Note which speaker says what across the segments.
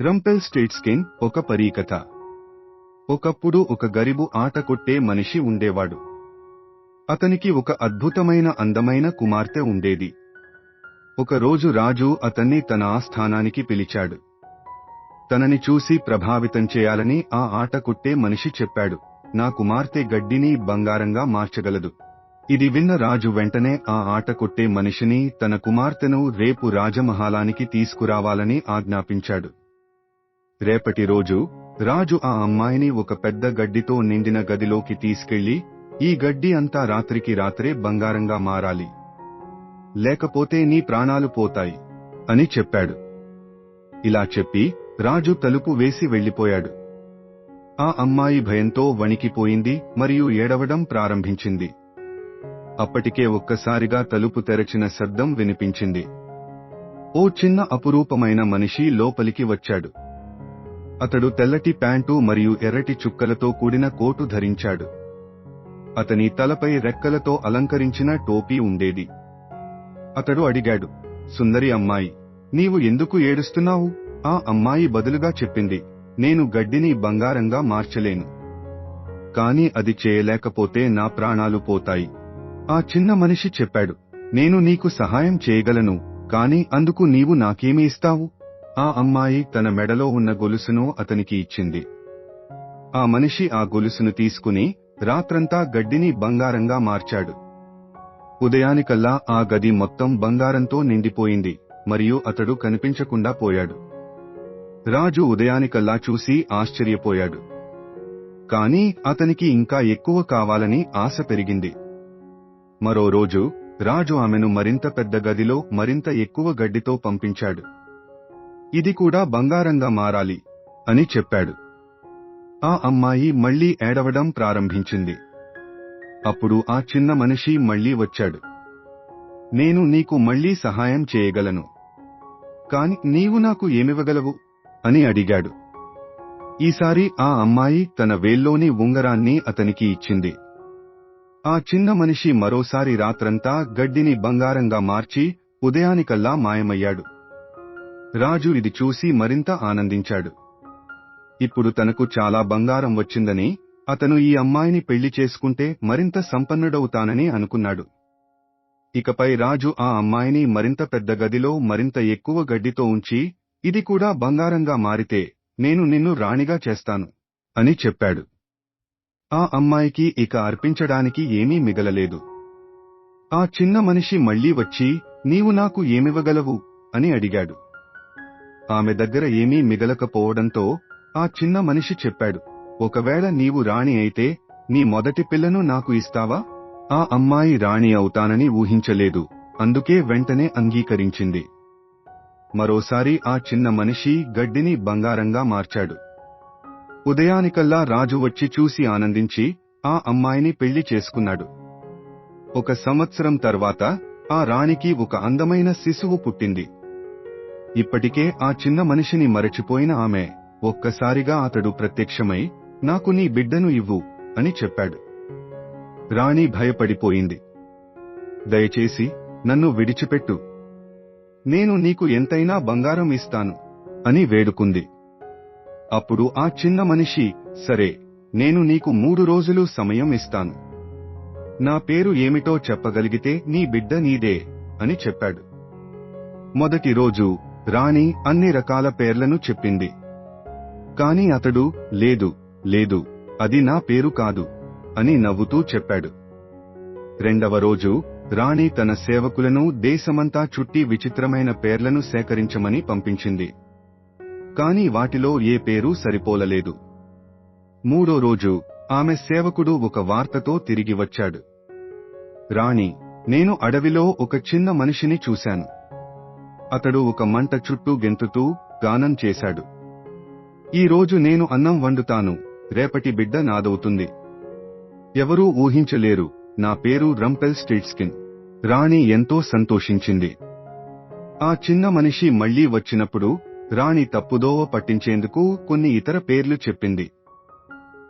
Speaker 1: రంపెల్ స్టేట్స్కిన్ ఒక పరీకథ ఒకప్పుడు ఒక గరిబు ఆట కొట్టే మనిషి ఉండేవాడు అతనికి ఒక అద్భుతమైన అందమైన కుమార్తె ఉండేది ఒకరోజు రాజు అతన్ని తన ఆస్థానానికి పిలిచాడు తనని చూసి ప్రభావితం చేయాలని ఆ ఆట కొట్టే మనిషి చెప్పాడు నా కుమార్తె గడ్డిని బంగారంగా మార్చగలదు ఇది విన్న రాజు వెంటనే ఆ ఆట కొట్టే మనిషిని తన కుమార్తెను రేపు రాజమహాలానికి తీసుకురావాలని ఆజ్ఞాపించాడు రేపటి రోజు రాజు ఆ అమ్మాయిని ఒక పెద్ద గడ్డితో నిండిన గదిలోకి తీసుకెళ్ళి ఈ గడ్డి అంతా రాత్రికి రాత్రే బంగారంగా మారాలి. లేకపోతే నీ ప్రాణాలు పోతాయి అని చెప్పాడు. ఇలా చెప్పి రాజు తలుపు వేసి వెళ్ళిపోయాడు ఆ అమ్మాయి భయంతో వణికిపోయింది మరియు ఏడవడం ప్రారంభించింది. అప్పటికే ఒక్కసారిగా తలుపు తెరచిన శబ్దం వినిపించింది. ఓ చిన్న అపురూపమైన మనిషి లోపలికి వచ్చాడు. అతడు తెల్లటి ప్యాంటు మరియు ఎర్రటి చుక్కలతో కూడిన కోటు ధరించాడు. అతని తలపై రెక్కలతో అలంకరించిన టోపీ ఉండేది. అతడు అడిగాడు సుందరి అమ్మాయి నీవు ఎందుకు ఏడుస్తున్నావు? ఆ అమ్మాయి బదులుగా చెప్పింది నేను గడ్డిని బంగారంగా మార్చలేను. కాని అది చేయలేకపోతే నా ప్రాణాలు పోతాయి. ఆ చిన్న మనిషి చెప్పాడు నేను నీకు సహాయం చేయగలను కాని అందుకు నీవు నాకేమి ఇస్తావు? ఆ అమ్మాయి తన మెడలో ఉన్న గొలుసును అతనికి ఇచ్చింది. ఆ మనిషి ఆ గొలుసును తీసుకుని రాత్రంతా గడ్డిని బంగారంగా మార్చాడు. ఉదయానికల్లా ఆ గది మొత్తం బంగారంతో నిండిపోయింది మరియు అతడు కనిపించకుండా పోయాడు. రాజు ఉదయానికల్లా చూసి ఆశ్చర్యపోయాడు. కాని అతనికి ఇంకా ఎక్కువ కావాలని ఆశ పెరిగింది. మరో రోజు రాజు ఆమెను మరింత పెద్ద గదిలో మరింత ఎక్కువ గడ్డితో పంపించాడు. ఇది కూడా బంగారంగా మారాలి అని చెప్పాడు. ఆ అమ్మాయి మళ్ళీ ఏడవడం ప్రారంభించింది. అప్పుడు ఆ చిన్న మనిషి మళ్ళీ వచ్చాడు. నేను నీకు మళ్ళీ సహాయం చేయగలను. కాని నీవు నాకు ఏమివ్వగలవు? అని అడిగాడు. ఈసారి ఆ అమ్మాయి తన వేల్లోని ఉంగరాన్ని అతనికి ఇచ్చింది. ఆ చిన్న మనిషి మరోసారి రాత్రంతా గడ్డిని బంగారంగా మార్చి ఉదయానికల్లా మాయమయ్యాడు. రాజు ఇది చూసి మరింత ఆనందించాడు. ఇప్పుడు తనకు చాలా బంగారం వచ్చిందని అతను ఈ అమ్మాయిని పెళ్ళి చేసుకుంటే మరింత సంపన్నుడవుతానని అనుకున్నాడు. ఇకపై రాజు ఆ అమ్మాయిని మరింత పెద్ద గదిలో మరింత ఎక్కువ గడ్డితో ఉంచి ఇది కూడా బంగారంగా మారితే నేను నిన్ను రాణిగా చేస్తాను అని చెప్పాడు. ఆ అమ్మాయికి ఇక అర్పించడానికి ఏమీ మిగలలేదు. ఆ చిన్న మనిషి మళ్ళీ వచ్చి నీవు నాకు ఏమివ్వగలవు? అని అడిగాడు. ఆమె దగ్గర ఏమీ మిగలకపోవడంతో ఆ చిన్న మనిషి చెప్పాడు ఒకవేళ నీవు రాణి అయితే నీ మొదటి పిల్లను నాకు ఇస్తావా? ఆ అమ్మాయి రాణి అవుతానని ఊహించలేదు అందుకే వెంటనే అంగీకరించింది. మరోసారి ఆ చిన్న మనిషి గడ్డిని బంగారంగా మార్చాడు. ఉదయానికల్లా రాజు వచ్చి చూసి ఆనందించి ఆ అమ్మాయిని పెళ్ళి చేసుకున్నాడు. ఒక సంవత్సరం తర్వాత ఆ రాణికి ఒక అందమైన శిశువు పుట్టింది. ఇప్పటికే ఆ చిన్న మనిషిని మరచిపోయిన ఆమె ఒక్కసారిగా అతడు ప్రత్యక్షమై నాకు నీ బిడ్డను ఇవ్వు అని చెప్పాడు. రాణి భయపడిపోయింది. దయచేసి నన్ను విడిచిపెట్టు. నేను నీకు ఎంతైనా బంగారం ఇస్తాను అని వేడుకుంది. అప్పుడు ఆ చిన్న మనిషి సరే నేను నీకు మూడు రోజులు సమయం ఇస్తాను. నా పేరు ఏమిటో చెప్పగలిగితే నీ బిడ్డ నీదే అని చెప్పాడు. మొదటి రోజు రాణి అన్ని రకాల పేర్లను చెప్పింది. కాని అతడు లేదు లేదు అది నా పేరు కాదు అని నవ్వుతూ చెప్పాడు. రెండవ రోజు రాణి తన సేవకులను దేశమంతా చుట్టి విచిత్రమైన పేర్లను సేకరించమని పంపించింది. కాని వాటిలో ఏ పేరు సరిపోలలేదు. మూడో రోజు ఆమె సేవకుడు ఒక వార్తతో తిరిగి వచ్చాడు. రాణి నేను అడవిలో ఒక చిన్న మనిషిని చూశాను. అతడు ఒక మంట చుట్టూ గెంతుతూ గానం చేశాడు. ఈ రోజు నేను అన్నం వండుతాను రేపటి బిడ్డ నాదవుతుంది. ఎవరూ ఊహించలేరు నా పేరు రంపెల్ స్ట్రీట్స్కిన్. రాణి ఎంతో సంతోషించింది. ఆ చిన్న మనిషి మళ్ళీ వచ్చినప్పుడు రాణి తప్పుదోవ పట్టించేందుకు కొన్ని ఇతర పేర్లు చెప్పింది.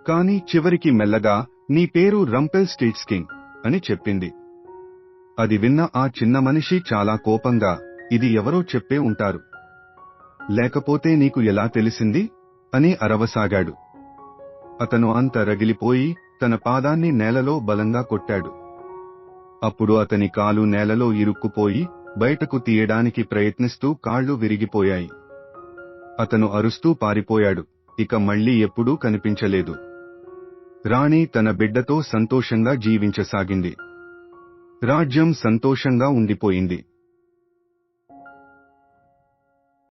Speaker 1: కాని చివరికి మెల్లగా నీ పేరు రంపెల్ స్ట్రీట్స్కిన్ అని చెప్పింది. అది విన్న ఆ చిన్న మనిషి చాలా కోపంగా ఇది ఎవరో చెప్పే ఉంటారు. లేకపోతే నీకు ఎలా తెలిసింది? అని అరవసాగాడు. అతను అంత రగిలిపోయి తన పాదాన్ని నేలలో బలంగా కొట్టాడు. అప్పుడు అతని కాలు నేలలో ఇరుక్కుపోయి బయటకు తీయడానికి ప్రయత్నిస్తూ కాళ్ళు విరిగిపోయాయి. అతను అరుస్తూ పారిపోయాడు. ఇక మళ్ళీ ఎప్పుడూ కనిపించలేదు. రాణి తన బిడ్డతో సంతోషంగా జీవించసాగింది. రాజ్యం సంతోషంగా ఉండిపోయింది.